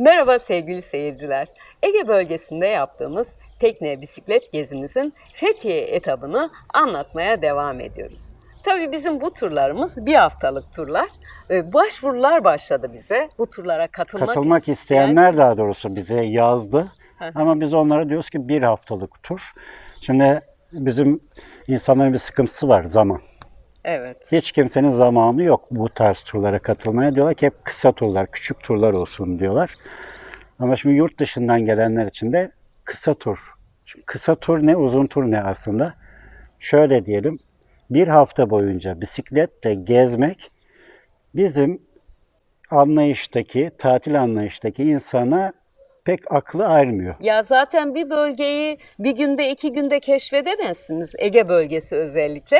Merhaba sevgili seyirciler. Ege bölgesinde yaptığımız tekne bisiklet gezimizin Fethiye etabını anlatmaya devam ediyoruz. Tabii bizim bu turlarımız bir haftalık turlar. Ee, Başvurular başladı bize. Bu turlara katılmak, Katılmak isteyen- isteyenler daha doğrusu bize yazdı. Ama biz onlara diyoruz ki bir haftalık tur. Şimdi bizim insanların bir sıkıntısı var zaman. Evet. Hiç kimsenin zamanı yok bu tarz turlara katılmaya. Diyorlar ki hep kısa turlar, küçük turlar olsun diyorlar. Ama şimdi yurt dışından gelenler için de kısa tur. Şimdi kısa tur ne, uzun tur ne aslında? Şöyle diyelim, bir hafta boyunca bisikletle gezmek bizim anlayıştaki, tatil anlayıştaki insana pek aklı ermiyor. Ya zaten bir bölgeyi bir günde iki günde keşfedemezsiniz. Ege bölgesi özellikle.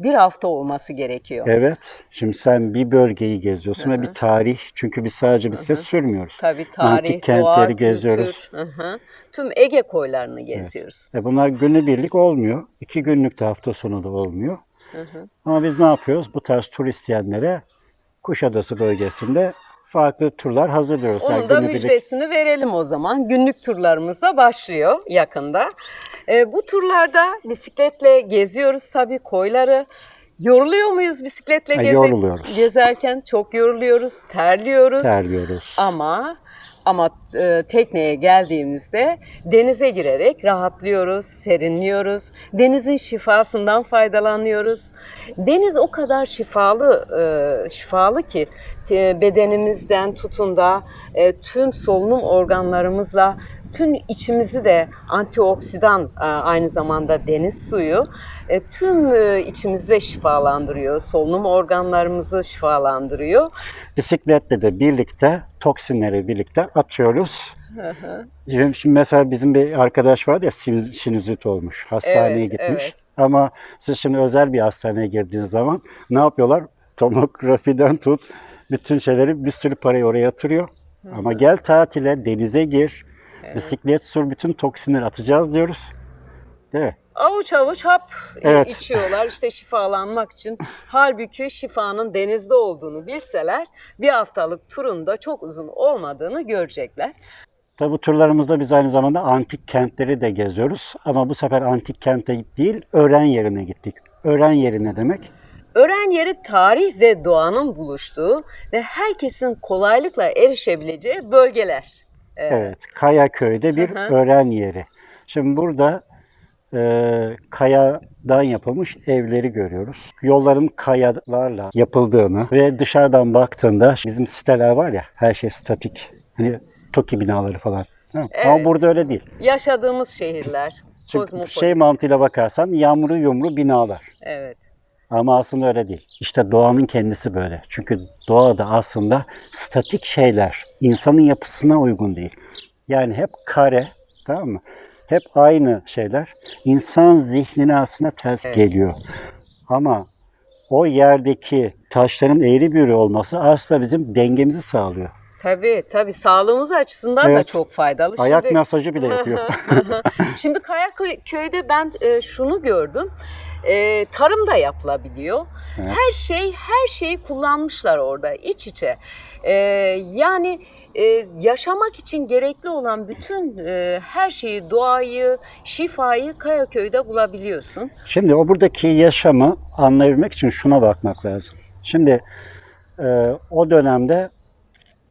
Bir hafta olması gerekiyor. Evet, şimdi sen bir bölgeyi geziyorsun Hı ve bir tarih, çünkü biz sadece bisiklet sürmüyoruz. Tabii tarih, Antik doğa, kentleri kültür, geziyoruz. hı hı. tüm Ege koylarını geziyoruz. E bunlar günübirlik olmuyor. iki günlük de hafta sonu da olmuyor. Hı hı. Ama biz ne yapıyoruz? Bu tarz tur isteyenlere Kuşadası bölgesinde farklı turlar hazırlıyoruz. Yani Onun da müjdesini verelim o zaman. Günlük turlarımız da başlıyor yakında. Ee, bu turlarda bisikletle geziyoruz tabii koyları. Yoruluyor muyuz bisikletle geze- yoruluyoruz. gezerken? Çok yoruluyoruz, terliyoruz. terliyoruz. Ama ama e, tekneye geldiğimizde denize girerek rahatlıyoruz, serinliyoruz. Denizin şifasından faydalanıyoruz. Deniz o kadar şifalı e, şifalı ki e, bedenimizden tutun da e, tüm solunum organlarımızla tüm içimizi de antioksidan e, aynı zamanda deniz suyu e, tüm e, içimizde şifalandırıyor. Solunum organlarımızı şifalandırıyor. Bisikletle de birlikte toksinleri birlikte atıyoruz. Hı hı. Şimdi mesela bizim bir arkadaş var ya sin- sinüzit olmuş. Hastaneye Evet, gitmiş. evet. Ama siz şimdi özel bir hastaneye girdiğiniz zaman ne yapıyorlar? Tomografiden tut bütün şeyleri bir sürü parayı oraya yatırıyor. Ama gel tatile, denize gir, bisiklet sür, bütün toksinleri atacağız diyoruz. Değil mi? Avuç avuç hap Evet. içiyorlar işte şifalanmak için. Halbuki şifanın denizde olduğunu bilseler bir haftalık turun da çok uzun olmadığını görecekler. Tabi bu turlarımızda biz aynı zamanda antik kentleri de geziyoruz. Ama bu sefer antik kente değil, öğren yerine gittik. Öğren yeri ne demek? Öğren yeri tarih ve doğanın buluştuğu ve herkesin kolaylıkla erişebileceği bölgeler. Ee, Evet, Kayaköy'de bir Hı öğren yeri. Şimdi burada e, kayadan yapılmış evleri görüyoruz. Yolların kayalarla yapıldığını ve dışarıdan baktığında bizim siteler var ya, her şey statik. Hani TOKİ binaları falan. Ha, Ama Evet. burada öyle değil. Yaşadığımız şehirler. Çünkü kozmopolit. şey mantığıyla bakarsan yağmuru yumru binalar. Evet. Ama aslında öyle değil. İşte doğanın kendisi böyle. Çünkü doğada aslında statik şeyler insanın yapısına uygun değil. Yani hep kare, tamam mı? Hep aynı şeyler. İnsan zihnine aslında ters geliyor. Ama o yerdeki taşların eğri büğrü olması aslında bizim dengemizi sağlıyor. Tabii tabii sağlığımız açısından da Evet. çok faydalı. Ayak Şimdi- masajı bile yapıyor. Şimdi Kayaköy'de ben e, şunu gördüm. E, tarım da yapılabiliyor. Evet. Her şey her şeyi kullanmışlar orada iç içe. E, yani e, yaşamak için gerekli olan bütün e, her şeyi, doğayı, şifayı Kayaköy'de bulabiliyorsun. Şimdi o buradaki yaşamı anlayabilmek için şuna bakmak lazım. Şimdi e, o dönemde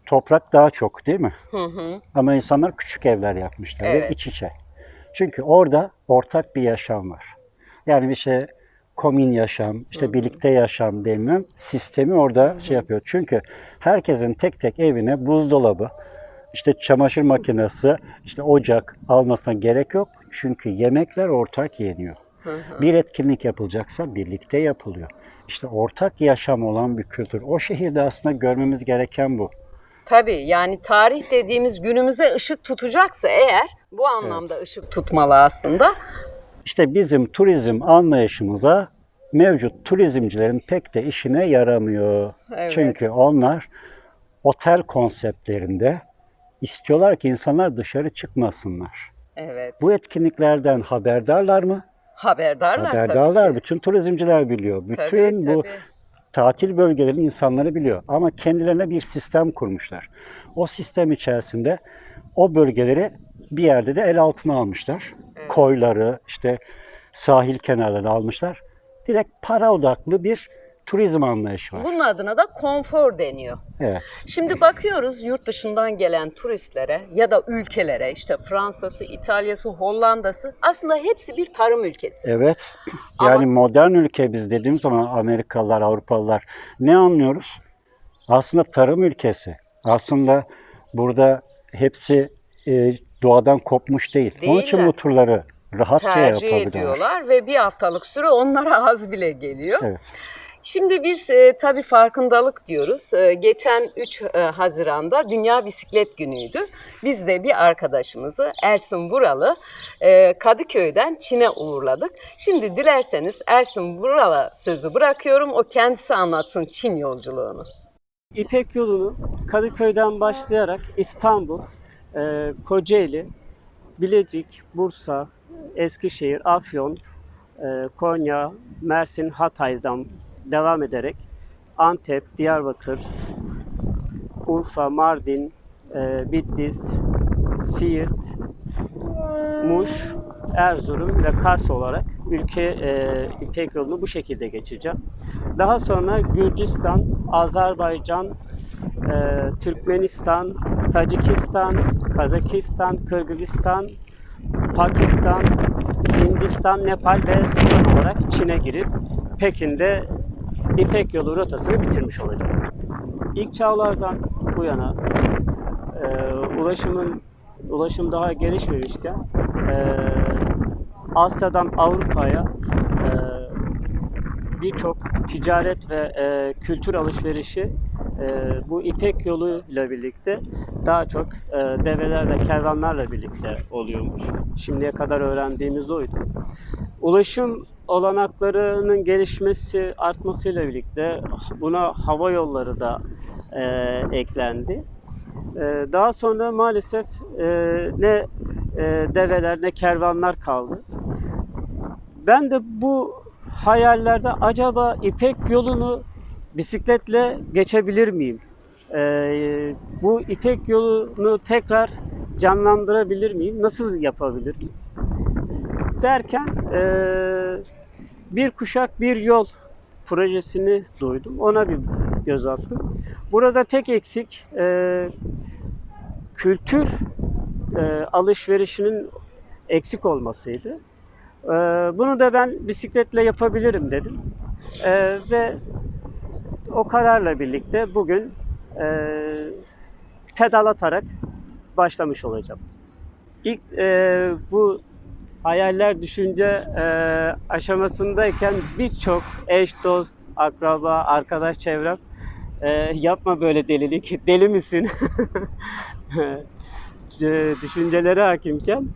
toprak daha çok değil mi? Hı hı. Ama insanlar küçük evler yapmışlar ve Evet. iç içe. Çünkü orada ortak bir yaşam var. Yani bir şey komün yaşam, işte birlikte yaşam denilen sistemi orada şey yapıyor. Çünkü herkesin tek tek evine buzdolabı, işte çamaşır makinesi, işte ocak almasına gerek yok. Çünkü yemekler ortak yeniyor. Bir etkinlik yapılacaksa birlikte yapılıyor. İşte ortak yaşam olan bir kültür. O şehirde aslında görmemiz gereken bu. Tabii yani tarih dediğimiz günümüze ışık tutacaksa eğer bu anlamda ışık tutmalı aslında. İşte bizim turizm anlayışımıza mevcut turizmcilerin pek de işine yaramıyor. Evet. Çünkü onlar otel konseptlerinde istiyorlar ki insanlar dışarı çıkmasınlar. Evet. Bu etkinliklerden haberdarlar mı? Haberdarlar, Haberdarlar. tabii ki. Bütün turizmciler biliyor. Bütün Tabii, bu tabii. Tatil bölgelerinin insanları biliyor. Ama kendilerine bir sistem kurmuşlar. O sistem içerisinde o bölgeleri bir yerde de el altına almışlar. Koyları, işte sahil kenarlarını almışlar. Direkt para odaklı bir turizm anlayışı var. Bunun adına da konfor deniyor. Evet. Şimdi bakıyoruz yurt dışından gelen turistlere ya da ülkelere işte Fransa'sı, İtalya'sı, Hollanda'sı aslında hepsi bir tarım ülkesi. Evet. Ama- Yani modern ülke biz dediğimiz zaman Amerikalılar, Avrupalılar ne anlıyoruz? Aslında tarım ülkesi. Aslında burada hepsi e, doğadan kopmuş değil. Onun için Değiller. bu turları rahatça tercih yapabiliyorlar. ediyorlar ve bir haftalık süre onlara az bile geliyor. Evet. Şimdi biz e, tabii farkındalık diyoruz. E, geçen 3 e, Haziran'da Dünya Bisiklet Günü'ydü. Biz de bir arkadaşımızı Ersun Buralı e, Kadıköy'den Çin'e uğurladık. Şimdi dilerseniz Ersun Bural'a sözü bırakıyorum. O kendisi anlatsın Çin yolculuğunu. İpek yolunu Kadıköy'den başlayarak İstanbul, e, Kocaeli, Bilecik, Bursa, Eskişehir, Afyon, e, Konya, Mersin, Hatay'dan devam ederek Antep, Diyarbakır, Urfa, Mardin, e, Bitlis, Siirt, Muş, Erzurum ve Kars olarak ülke e, İpek yolunu bu şekilde geçeceğim. Daha sonra Gürcistan, Azerbaycan, e, Türkmenistan, Tacikistan, Kazakistan, Kırgızistan, Pakistan, Hindistan, Nepal ve son olarak Çin'e girip Pekin'de İpek yolu rotasını bitirmiş olacağım. İlk çağlardan bu yana e, ulaşımın ulaşım daha gelişmemişken e, Asya'dan Avrupa'ya e, birçok ticaret ve e, kültür alışverişi e, bu İpek yoluyla birlikte daha çok e, develer ve kervanlarla birlikte oluyormuş. Şimdiye kadar öğrendiğimiz oydu. Ulaşım olanaklarının gelişmesi, artmasıyla birlikte buna hava yolları da e, eklendi. E, daha sonra maalesef e, ne e, develer ne kervanlar kaldı. Ben de bu hayallerde acaba İpek yolunu bisikletle geçebilir miyim? Ee, bu İpek yolunu tekrar canlandırabilir miyim? Nasıl yapabilirim? Derken eee, bir kuşak bir yol projesini duydum. Ona bir göz attım. Burada tek eksik eee, kültür eee, alışverişinin eksik olmasıydı. Eee, bunu da ben bisikletle yapabilirim dedim. Eee, ve o kararla birlikte bugün eee pedal atarak başlamış olacağım. İlk eee, bu hayaller düşünce eee, aşamasındayken birçok eş, dost, akraba, arkadaş çevrem eee, yapma böyle delilik, deli misin? Eee, düşüncelere hakimken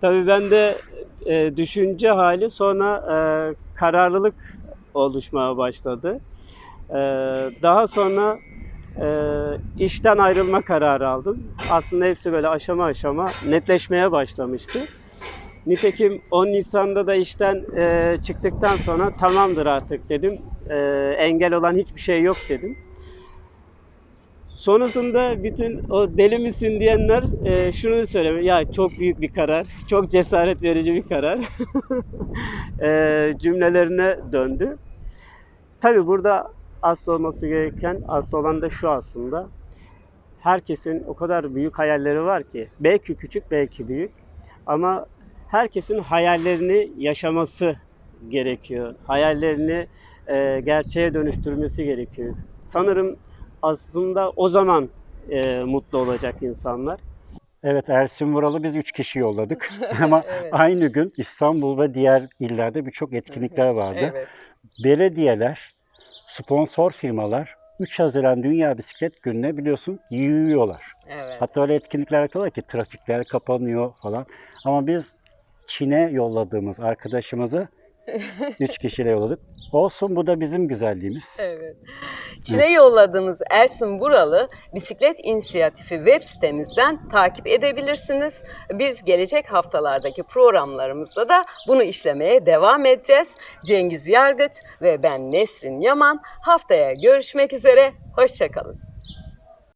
tabii ben de eee, düşünce hali sonra eee, kararlılık oluşmaya başladı. Eee, daha sonra eee, işten ayrılma kararı aldım. Aslında hepsi böyle aşama aşama netleşmeye başlamıştı. Nitekim 10 Nisan'da da işten eee, çıktıktan sonra tamamdır artık dedim. Eee, engel olan hiçbir şey yok dedim. Sonrasında bütün o deli misin diyenler eee, şunu söylüyor. Ya çok büyük bir karar, çok cesaret verici bir karar eee, cümlelerine döndü. Tabii burada asıl olması gereken, asıl olan da şu aslında. Herkesin o kadar büyük hayalleri var ki, belki küçük belki büyük ama herkesin hayallerini yaşaması gerekiyor. Hayallerini e, gerçeğe dönüştürmesi gerekiyor. Sanırım aslında o zaman e, mutlu olacak insanlar. Evet Ersin Vural'ı biz üç kişi yolladık. Ama Evet. aynı gün İstanbul ve diğer illerde birçok etkinlikler vardı. Evet. Belediyeler, sponsor firmalar 3 Haziran Dünya Bisiklet Günü'ne biliyorsun yığıyorlar. Evet. Hatta öyle etkinlikler yapıyorlar ki trafikler kapanıyor falan. Ama biz Çin'e yolladığımız arkadaşımızı 3 kişiyle yolladık. Olsun bu da bizim güzelliğimiz. Evet. Çin'e yolladığımız Ersun Buralı Bisiklet İnisiyatifi web sitemizden takip edebilirsiniz. Biz gelecek haftalardaki programlarımızda da bunu işlemeye devam edeceğiz. Cengiz Yargıç ve ben Nesrin Yaman haftaya görüşmek üzere. Hoşçakalın.